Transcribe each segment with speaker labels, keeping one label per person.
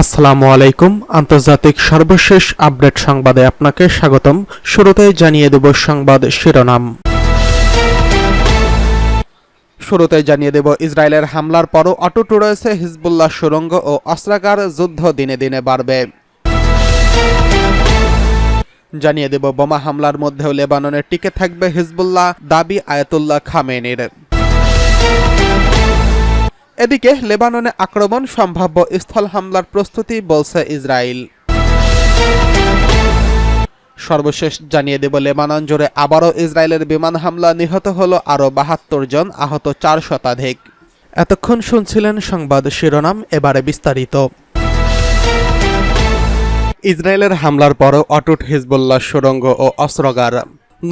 Speaker 1: আসসালামু আলাইকুম। আন্তর্জাতিক সর্বশেষ আপডেট সংবাদে আপনাকে স্বাগতম। শুরুতেই জানিয়ে দেব সংবাদ শিরোনাম। শুরুতে জানিয়ে দেব ইসরায়েলের হামলার পরও অটুট রয়েছে হিজবুল্লাহ সুরঙ্গ ও অস্ত্রাগার যুদ্ধ দিনে দিনে বাড়বে। জানিয়ে দেব, বোমা হামলার মধ্যেও লেবাননে টিকে থাকবে হিজবুল্লাহ, দাবি আয়াতুল্লাহ খামেনির। এদিকে লেবাননে আক্রমণ সম্ভাব্য স্থল হামলার প্রস্তুতি বলছে ইসরায়েল। সর্বশেষ জানিয়ে দেব, লেবানন জুড়ে আবারও ইসরায়েলের বিমান হামলা নিহত হলো আরও বাহাত্তর জন, আহত চার শতাধিক। এতক্ষণ শুনছিলেন সংবাদ শিরোনাম, এবারে বিস্তারিত। ইসরায়েলের হামলার পরও অটুট হিজবুল্লাহ সুরঙ্গ ও অস্ত্রগার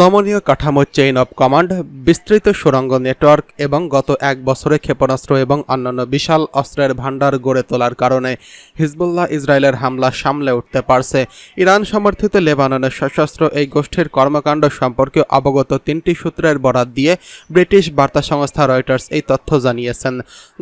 Speaker 1: নমনীয় কাঠামো চেইন অব কমান্ড বিস্তৃত সুরঙ্গ নেটওয়ার্ক এবং গত এক বছরে ক্ষেপণাস্ত্র এবং অন্যান্য বিশাল অস্ত্রের ভাণ্ডার গড়ে তোলার কারণে হিজবুল্লাহ ইসরায়েলের হামলা সামলে উঠতে পারছে। ইরান সমর্থিত লেবাননের সশস্ত্র এই গোষ্ঠীর কর্মকাণ্ড সম্পর্কে অবগত তিনটি সূত্রের বরাত দিয়ে ব্রিটিশ বার্তা সংস্থা রয়টার্স এই তথ্য জানিয়েছেন।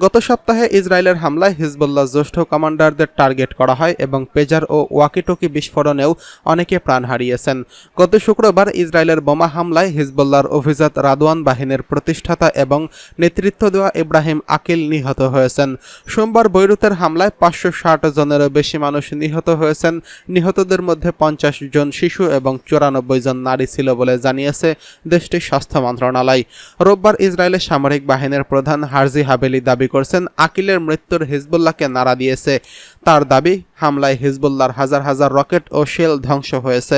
Speaker 1: গত সপ্তাহে ইসরায়েলের হামলায় হিজবুল্লাহ জ্যেষ্ঠ কমান্ডারদের টার্গেট করা হয় এবং পেজার ও ওয়াকিটকি বিস্ফোরণেও অনেকে প্রাণ হারিয়েছেন। গত শুক্রবার ইসরায়েলের বোমা হামলায় হিজবুল্লাহর অভিজাত রাদওয়ান বাহিনীর প্রতিষ্ঠাতা এবং নেতৃত্ব দেওয়া ইব্রাহিম আকিল নিহত হয়েছেন। সোমবার বৈরুতের হামলায় পাঁচশো ষাট জনেরও বেশি মানুষ নিহত হয়েছেন। নিহতদের মধ্যে পঞ্চাশ জন শিশু এবং চুরানব্বই জন নারী ছিল বলে জানিয়েছে দেশটির স্বাস্থ্য মন্ত্রণালয়। রোববার ইসরায়েলের সামরিক বাহিনীর প্রধান হারজি হাবেলি দাবি করছেন, আকিলের মৃত্যুর হিজবুল্লাহকে নাড়া দিয়েছে। তার দাবি, হামলায় হিজবুল্লাহর হাজার হাজার রকেট ও শেল ধ্বংস হয়েছে।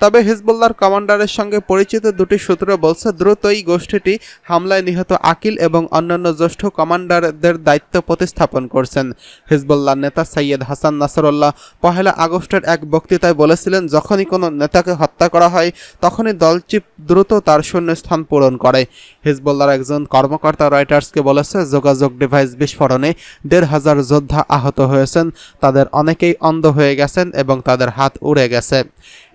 Speaker 1: তবে হিজবুল্লাহর কমান্ডারের সঙ্গে পরিচিত দুটি সূত্র বলছে, দ্রুতই গোষ্ঠীটি হামলায় নিহত আকিল এবং অন্যান্য জ্যেষ্ঠ কমান্ডারদের দায়িত্ব প্রতিস্থাপন করছেন। হিজবুল্লাহ নেতা সৈয়দ হাসান নাসরুল্লাহ পহেলা আগস্টের এক বক্তৃতায় বলেছিলেন, যখনই কোনো নেতাকে হত্যা করা হয়, তখনই দলচিপ দ্রুত তার শূন্যস্থান পূরণ করে। হিজবুল্লাহর একজন কর্মকর্তা রয়টার্সকে বলেছে, যোগাযোগ ডিভাইস বিস্ফোরণে দেড় হাজার যোদ্ধা আহত হয়েছেন। তাদের অনেকেই অন্ধ হয়ে গেছেন এবং তাদের হাত উড়ে গেছে।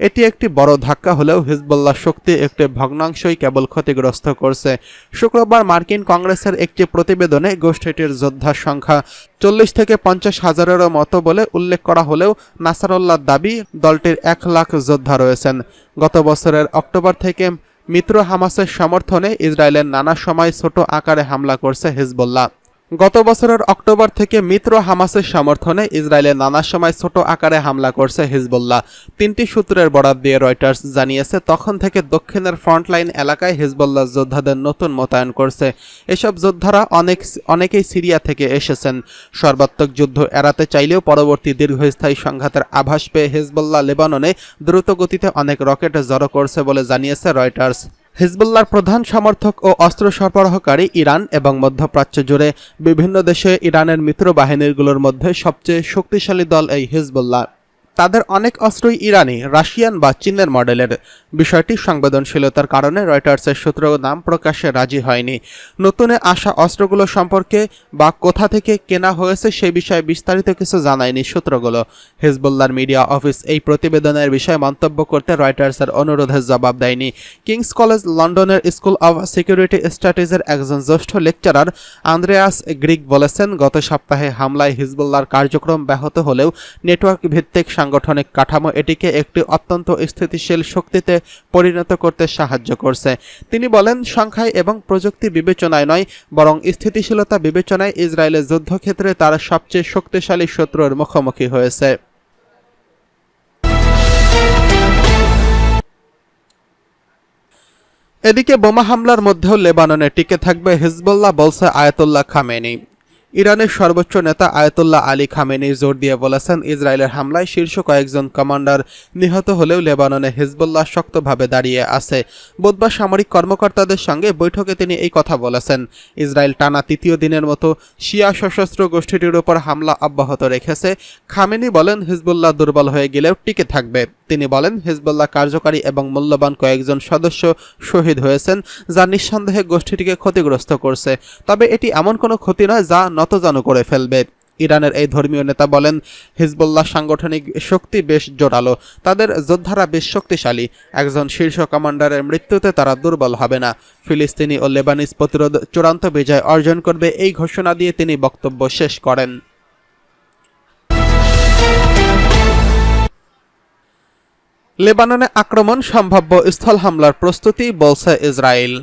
Speaker 1: এটি একটি বড় ধাক্কা হলেও হিজবুল্লাহ শক্তি একটি ভগ্নাংশই কেবল ক্ষতিগ্রস্ত করছে। শুক্রবার মার্কিন কংগ্রেসের একটি প্রতিবেদনে গোষ্ঠীটির যোদ্ধার সংখ্যা চল্লিশ থেকে পঞ্চাশ হাজারেরও মতো বলে উল্লেখ করা হলেও নাসারুল্লাহর দাবি, দলটির এক লাখ যোদ্ধা রয়েছেন। গত বছরের অক্টোবর থেকে মিত্র হামাসের সমর্থনে ইসরায়েলের নানা সময় ছোট আকারে হামলা করছে হিজবুল্লাহ। গত বছরের অক্টোবর থেকে মিত্র হামাসের সমর্থনে ইসরায়েলে নানা সময় ছোট আকারে হামলা করছে হিজবুল্লাহ। তিনটি সূত্রের বরাত দিয়ে রয়টার্স জানিয়েছে, তখন থেকে দক্ষিণের ফ্রন্টলাইন এলাকায় হিজবুল্লাহ যোদ্ধাদের নতুন মোতায়েন করছে। এসব যোদ্ধারা অনেক, অনেকেই সিরিয়া থেকে এসেছেন। সর্বাত্মক যুদ্ধ এড়াতে চাইলেও পরবর্তী দীর্ঘস্থায়ী সংঘাতের আভাস পেয়ে হিজবুল্লাহ লেবাননে দ্রুত গতিতে অনেক রকেট জড়ো করছে বলে জানিয়েছে রয়টার্স। হিজবুল্লাহর প্রধান সমর্থক ও অস্ত্র সরবরাহকারী ইরান এবং মধ্যপ্রাচ্য জুড়ে বিভিন্ন দেশে ইরানের মিত্র বাহিনীগুলোর মধ্যে সবচেয়ে শক্তিশালী দল এই হিজবুল্লাহ। তাদের অনেক অস্ত্রই ইরানি, রাশিয়ান বা চীনের মডেলের। বিষয়টি সংবেদনশীলতার কারণে রয়টার্সের সূত্র নাম প্রকাশে রাজি হয়নি। নতুনে আসা অস্ত্রগুলো সম্পর্কে বা কোথা থেকে কেনা হয়েছে সে বিষয়ে বিস্তারিত কিছু জানায়নি সূত্রগুলো। হিজবুল্লাহর মিডিয়া অফিস এই প্রতিবেদনের বিষয়ে মন্তব্য করতে রয়টার্সের অনুরোধের জবাব দেয়নি। কিংস কলেজ লন্ডনের স্কুল অব সিকিউরিটি স্ট্র্যাটেজির একজন জ্যেষ্ঠ লেকচারার আন্দ্রেয়াস গ্রিক বলেছেন, গত সপ্তাহে হামলায় হিজবুল্লাহর কার্যক্রম ব্যাহত হলেও নেটওয়ার্ক ভিত্তিক সাংগঠনিক কাঠামো এটিকে একটি অত্যন্ত স্থিতিশীল শক্তিতে পরিণত করতে সাহায্য করছে। তিনি বলেন, সংখ্যায় এবং প্রযুক্তি বিবেচনায় নয়, বরং স্থিতিশীলতা বিবেচনায় ইসরায়েলের যুদ্ধক্ষেত্রে তারা সবচেয়ে শক্তিশালী শত্রুর মুখোমুখি হয়েছে। এদিকে বোমা হামলার মধ্যেও লেবাননে টিকে থাকবে হিজবুল্লাহ, বলছে আয়াতুল্লাহ খামেনি। ইরানের সর্বোচ্চ নেতা আয়তুল্লাহ আলী খামেনি জোর দিয়ে বলেছেন, ইসরায়েলের হামলায় শীর্ষ কয়েকজন কমান্ডার নিহত হলেও লেবাননে হিজবুল্লাহ শক্তভাবে দাঁড়িয়ে আছে। বুধবার সামরিক কর্মকর্তাদের সঙ্গে বৈঠকে তিনি এই কথা বলেছেন। ইসরায়েল টানা তৃতীয় দিনের মতো শিয়া সশস্ত্র গোষ্ঠীটির উপর হামলা অব্যাহত রেখেছে। খামেনি বলেন, হিজবুল্লাহ দুর্বল হয়ে গেলেও টিকে থাকবে। তিনি বলেন, হিজবুল্লাহ কার্যকারী এবং মূল্যবান কয়েকজন সদস্য শহীদ হয়েছেন, যা নিঃসন্দেহে গোষ্ঠীটিকে ক্ষতিগ্রস্ত করছে। তবে এটি এমন কোনো ক্ষতি নয় যা নতজানু করে ফেলবে। ইরানের এই ধর্মীয় নেতা বলেন, হিজবুল্লাহ সাংগঠনিক শক্তি বেশ জোরালো। তাদের যোদ্ধারা বেশ শক্তিশালী। একজন শীর্ষ কমান্ডারের মৃত্যুতে তারা দুর্বল হবে না। ফিলিস্তিনি ও লেবানিজ প্রতিরোধ চূড়ান্ত বিজয় অর্জন করবে এই ঘোষণা দিয়ে তিনি বক্তব্য শেষ করেন। লেবাননে আক্রমণ সম্ভাব্য স্থল হামলার প্রস্তুতি বলছে ইসরায়েল।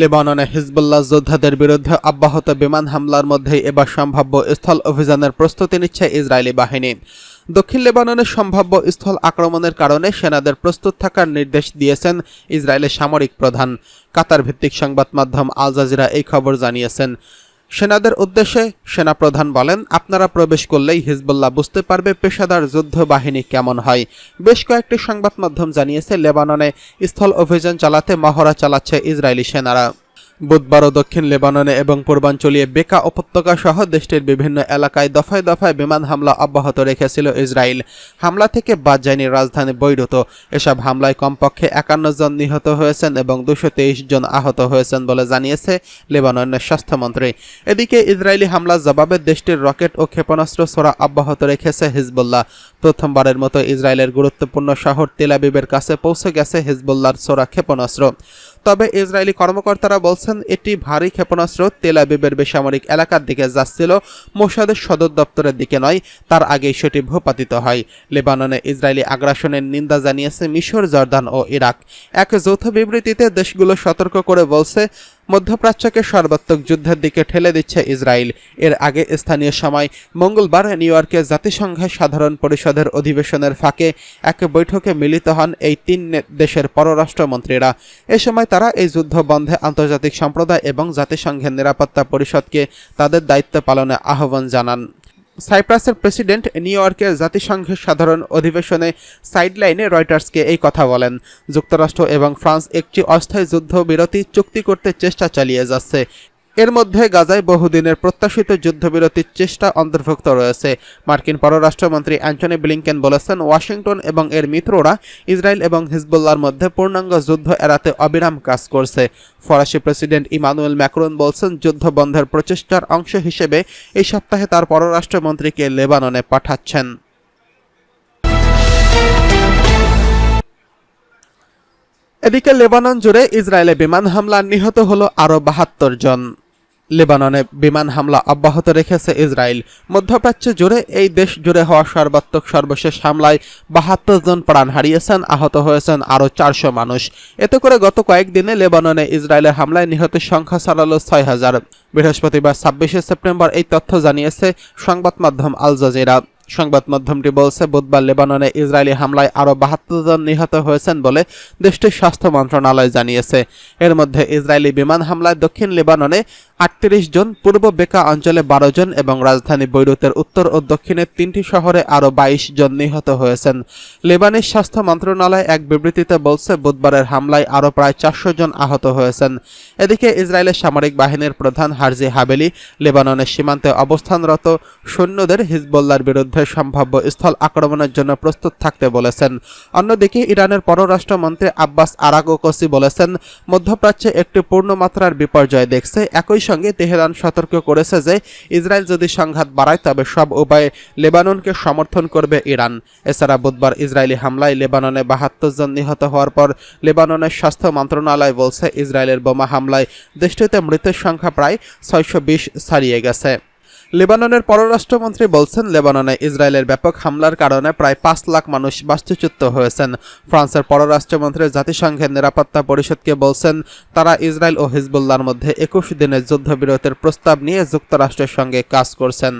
Speaker 1: লেবাননে হিজবুল্লাহ যোদ্ধাদের বিরুদ্ধে অব্যাহত বিমান হামলার মধ্যেই এবার সম্ভাব্য স্থল অভিযানের প্রস্তুতি নিচ্ছে ইসরায়েলি বাহিনী। দক্ষিণ লেবাননে সম্ভাব্য স্থল আক্রমণের কারণে সেনাদের প্রস্তুত থাকার নির্দেশ দিয়েছেন ইসরায়েলের সামরিক প্রধান। কাতার ভিত্তিক সংবাদ মাধ্যম আল জাজিরা এই খবর জানিয়েছেন। সেনাদের উদ্দেশ্যে সেনাপ্রধান বলেন, আপনারা প্রবেশ করলেই হিজবুল্লাহ বুঝতে পারবে পেশাদার যুদ্ধ বাহিনী কেমন হয়। বেশ কয়েকটি সংবাদ মাধ্যম জানিয়েছে, লেবাননে স্থল অভিযান চালাতে মহড়া চালাচ্ছে ইসরায়েলি সেনারা। বুধবারও দক্ষিণ লেবাননে এবং পূর্বাঞ্চলীয় বেকা উপত্যকা সহ দেশটির বিভিন্ন এলাকায় দফায় দফায় বিমান হামলা অব্যাহত রেখেছিল ইসরায়েল। হামলা থেকে বাদ যায়নি রাজধানী বৈরুত। এসব হামলায় কমপক্ষে একান্ন জন নিহত হয়েছেন এবং দুশো জন আহত হয়েছেন বলে জানিয়েছে লেবাননের স্বাস্থ্যমন্ত্রী। এদিকে ইসরায়েলি হামলার জবাবে দেশটির রকেট ও ক্ষেপণাস্ত্র ছোড়া অব্যাহত রেখেছে হিজবুল্লাহ। প্রথমবারের মতো ইসরায়েলের গুরুত্বপূর্ণ শহর তেলাবিবের কাছে পৌঁছে গেছে হিজবুল্লাহর ছোড়া ক্ষেপণাস্ত্র। তবে ইসরায়েলি কর্মকর্তারা বলছেন এটি ভারী ক্ষেপণাস্ত্র তেল আবিবের বেসামরিক এলাকার দিকে যাচ্ছিল, মোসাদের সদর দপ্তরের দিকে নয়, তার আগেই সেটি ভূপাতিত হয়। লেবাননে ইসরায়েলি আগ্রাসনের নিন্দা জানিয়েছে মিশর, জর্দান ও ইরাক। এক যৌথ বিবৃতিতে দেশগুলো সতর্ক করে বলছে মধ্যপ্রাচ্যকে সর্বাত্মক যুদ্ধের দিকে ঠেলে দিচ্ছে ইসরায়েল। এর আগে স্থানীয় সময় মঙ্গলবার নিউ ইয়র্কে জাতিসংঘের সাধারণ পরিষদের অধিবেশনের ফাঁকে এক বৈঠকে মিলিত হন এই তিন দেশের পররাষ্ট্রমন্ত্রীরা। এ সময় তারা এই যুদ্ধ বন্ধে আন্তর্জাতিক সম্প্রদায় এবং জাতিসংঘের নিরাপত্তা পরিষদকে তাদের দায়িত্ব পালনে আহ্বান জানান। সাইপ্রাসের প্রেসিডেন্ট নিউ ইয়র্কের জাতিসংঘের সাধারণ অধিবেশনে সাইডলাইনে রয়টার্সকে এই কথা বলেন। যুক্তরাষ্ট্র এবং ফ্রান্স একটি অস্থায়ী যুদ্ধ বিরতি চুক্তি করতে চেষ্টা চালিয়ে যাচ্ছে। এর মধ্যে গাজায় বহুদিনের প্রত্যাশিত যুদ্ধবিরতির চেষ্টা অন্তর্ভুক্ত রয়েছে। মার্কিন পররাষ্ট্রমন্ত্রী অ্যান্টনি ব্লিংকেন বলেছেন, ওয়াশিংটন এবং এর মিত্ররা ইসরায়েল এবং হিজবুল্লাহর মধ্যে পূর্ণাঙ্গ যুদ্ধ এড়াতে অবিরাম কাজ করছে। ফরাসি প্রেসিডেন্ট ইমানুয়েল ম্যাক্রন বলছেন, যুদ্ধ বন্ধের প্রচেষ্টার অংশ হিসেবে এই সপ্তাহে তার পররাষ্ট্রমন্ত্রীকে লেবাননে পাঠাচ্ছেন। এদিকে লেবানন জুড়ে ইসরায়েলে বিমান হামলা নিহত হলো আরও বাহাত্তর জন। লেবাননে বিমান হামলা অব্যাহত রেখেছে ইসরায়েল। মধ্যপ্রাচ্য জুড়ে এই দেশ জুড়ে হওয়া সর্বাত্মক সর্বশেষ হামলায় বাহাত্তর জন প্রাণ হারিয়েছেন, আহত হয়েছেন আরও চারশো মানুষ। এতে করে গত কয়েকদিনে লেবাননে ইসরায়েলের হামলায় নিহতের সংখ্যা ছাড়াল ছয় হাজার। বৃহস্পতিবার ছাব্বিশে সেপ্টেম্বর এই তথ্য জানিয়েছে সংবাদ মাধ্যম আল জাজিরা। সংবাদ মাধ্যমটি বলছে, বুধবার লেবাননে ইসরায়েলি হামলায় আরও বাহাত্তর জন নিহত হয়েছেন বলে দেশটির স্বাস্থ্য মন্ত্রণালয় জানিয়েছে। এর মধ্যে ইসরায়েলি বিমান হামলায় দক্ষিণ লেবাননে আটত্রিশ জন, পূর্ব বেকা অঞ্চলে বারো জন এবং রাজধানী বৈরুতের উত্তর ও দক্ষিণের তিনটি শহরে আরও বাইশ জন নিহত হয়েছেন। লেবানির স্বাস্থ্য মন্ত্রণালয় এক বিবৃতিতে বলছে, বুধবারের হামলায় আরও প্রায় চারশো জন আহত হয়েছেন। এদিকে ইসরায়েলের সামরিক বাহিনীর প্রধান হারজি হাবেলি লেবাননের সীমান্তে অবস্থানরত সৈন্যদের হিজবুল্লার বিরুদ্ধে সম্ভাব্য স্থল আক্রমণের জন্য প্রস্তুত থাকতে বলেছেন। অন্যদিকে ইরানের পররাষ্ট্রমন্ত্রী আব্বাস আরাগোকসি বলেছেন, মধ্যপ্রাচ্যে একটি পূর্ণমাত্রার বিপর্যয় দেখছে। একই সঙ্গে তেহরান সতর্ক করেছে যে, ইসরায়েল যদি সংঘাত বাড়ায়, তবে সব উপায়ে লেবাননকে সমর্থন করবে ইরান। এছাড়া বুধবার ইসরায়েলি হামলায় লেবাননে বাহাত্তর জন নিহত হওয়ার পর লেবাননের স্বাস্থ্য মন্ত্রণালয় বলছে, ইসরায়েলের বোমা হামলায় দেশটিতে মৃতের সংখ্যা প্রায় ছয়শো বিশ ছাড়িয়ে গেছে। লেবাননের পররাষ্ট্রমন্ত্রী বলছেন, লেবাননে ইসরায়েলের ব্যাপক হামলার কারণে প্রায় পাঁচ লাখ মানুষ বাস্তুচ্যুত হয়েছেন। ফ্রান্সের পররাষ্ট্রমন্ত্রী জাতিসংঘের নিরাপত্তা পরিষদকে বলছেন, তারা ইসরায়েল ও হিজবুল্লার মধ্যে একুশ দিনের যুদ্ধবিরতির প্রস্তাব নিয়ে যুক্তরাষ্ট্রের সঙ্গে কাজ করছেন।